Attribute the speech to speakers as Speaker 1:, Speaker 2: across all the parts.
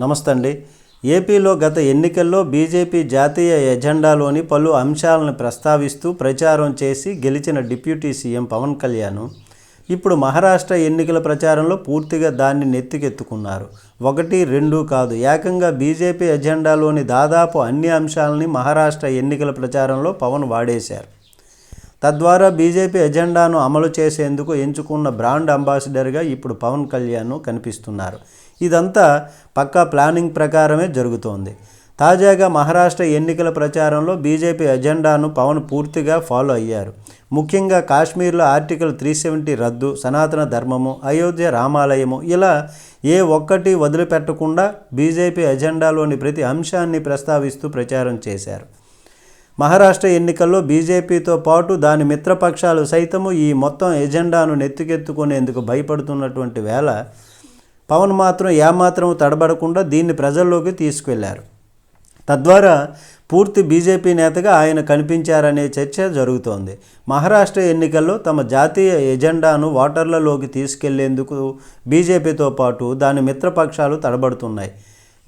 Speaker 1: నమస్తే అండి ఏపీలో గత ఎన్నికల్లో బీజేపీ జాతీయ ఎజెండాలోని పలు అంశాలను ప్రస్తావిస్తూ ప్రచారం చేసి గెలిచిన డిప్యూటీ సీఎం పవన్ కళ్యాణ్ ఇప్పుడు మహారాష్ట్ర ఎన్నికల ప్రచారంలో పూర్తిగా దాన్ని నెత్తికెత్తుకున్నారు. ఒకటి రెండు కాదు. ఏకంగా బీజేపీ ఎజెండాలోని దాదాపు అన్ని అంశాలని మహారాష్ట్ర ఎన్నికల ప్రచారంలో పవన్ వాడేశారు. తద్వారా బీజేపీ ఎజెండాను అమలు చేసేందుకు ఎంచుకున్న బ్రాండ్ అంబాసిడర్గా ఇప్పుడు పవన్ కళ్యాణ్ కనిపిస్తున్నారు. ఇదంతా పక్కా ప్లానింగ్ ప్రకారమే జరుగుతోంది. తాజాగా మహారాష్ట్ర ఎన్నికల ప్రచారంలో బీజేపీ ఎజెండాను పవన్ పూర్తిగా ఫాలో అయ్యారు. ముఖ్యంగా కాశ్మీర్లో ఆర్టికల్ త్రీ సెవెంటీ రద్దు సనాతన ధర్మము అయోధ్య రామాలయము ఇలా ఏ ఒక్కటి వదిలిపెట్టకుండా బీజేపీ ఎజెండాలోని ప్రతి అంశాన్ని ప్రస్తావిస్తూ ప్రచారం చేశారు. మహారాష్ట్ర ఎన్నికల్లో బీజేపీతో పాటు దాని మిత్రపక్షాలు సైతము ఈ మొత్తం ఎజెండాను నెత్తికెత్తుకునేందుకు భయపడుతున్నటువంటి వేళ పవన్ మాత్రం ఏమాత్రం తడబడకుండా దీన్ని ప్రజల్లోకి తీసుకెళ్ళారు. తద్వారా పూర్తి బీజేపీ నేతగా ఆయన కనిపించారనే చర్చ జరుగుతోంది. మహారాష్ట్ర ఎన్నికల్లో తమ జాతీయ ఎజెండాను ఓటర్లలోకి తీసుకెళ్ళేందుకు బీజేపీతో పాటు దాని మిత్రపక్షాలు తడబడుతున్నాయి.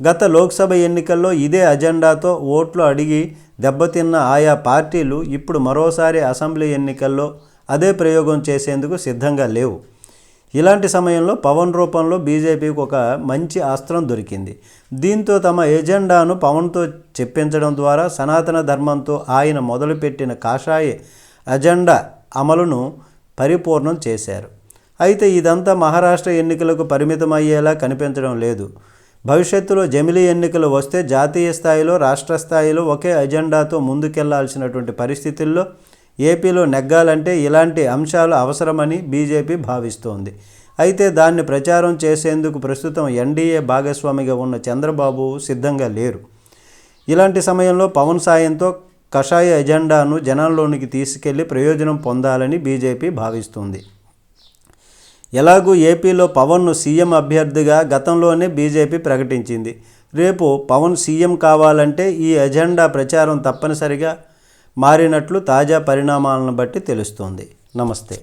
Speaker 1: గత లోక్సభ ఎన్నికల్లో ఇదే అజెండాతో ఓట్లు అడిగి దెబ్బతిన్న ఆయా పార్టీలు ఇప్పుడు మరోసారి అసెంబ్లీ ఎన్నికల్లో అదే ప్రయోగం చేసేందుకు సిద్ధంగా లేవు. ఇలాంటి సమయంలో పవన్ రూపంలో బీజేపీకి ఒక మంచి అస్త్రం దొరికింది. దీంతో తమ ఎజెండాను పవన్తో చెప్పించడం ద్వారా సనాతన ధర్మంతో ఆయన మొదలుపెట్టిన కాషాయ అజెండా అమలును పరిపూర్ణం చేశారు. అయితే ఇదంతా మహారాష్ట్ర ఎన్నికలకు పరిమితమయ్యేలా కనిపించడం లేదు. భవిష్యత్తులో జమిలీ ఎన్నికలు వస్తే జాతీయ స్థాయిలో రాష్ట్ర స్థాయిలో ఒకే అజెండాతో ముందుకెళ్ళాల్సినటువంటి పరిస్థితుల్లో ఏపీలో నెగ్గాలంటే ఇలాంటి అంశాలు అవసరమని బీజేపీ భావిస్తోంది. అయితే దాన్ని ప్రచారం చేసేందుకు ప్రస్తుతం ఎన్డీఏ భాగస్వామిగా ఉన్న చంద్రబాబు సిద్ధంగా లేరు. ఇలాంటి సమయంలో పవన్ సాయంతో కషాయ ఎజెండాను జనాల్లోనికి తీసుకెళ్ళి ప్రయోజనం పొందాలని బీజేపీ భావిస్తుంది. ఎలాగూ ఏపీలో పవన్ను సీఎం అభ్యర్థిగా గతంలోనే బీజేపీ ప్రకటించింది. రేపు పవన్ సీఎం కావాలంటే ఈ ఎజెండా ప్రచారం తప్పనిసరిగా మారినట్లు తాజా పరిణామాలను బట్టి తెలుస్తోంది. నమస్తే.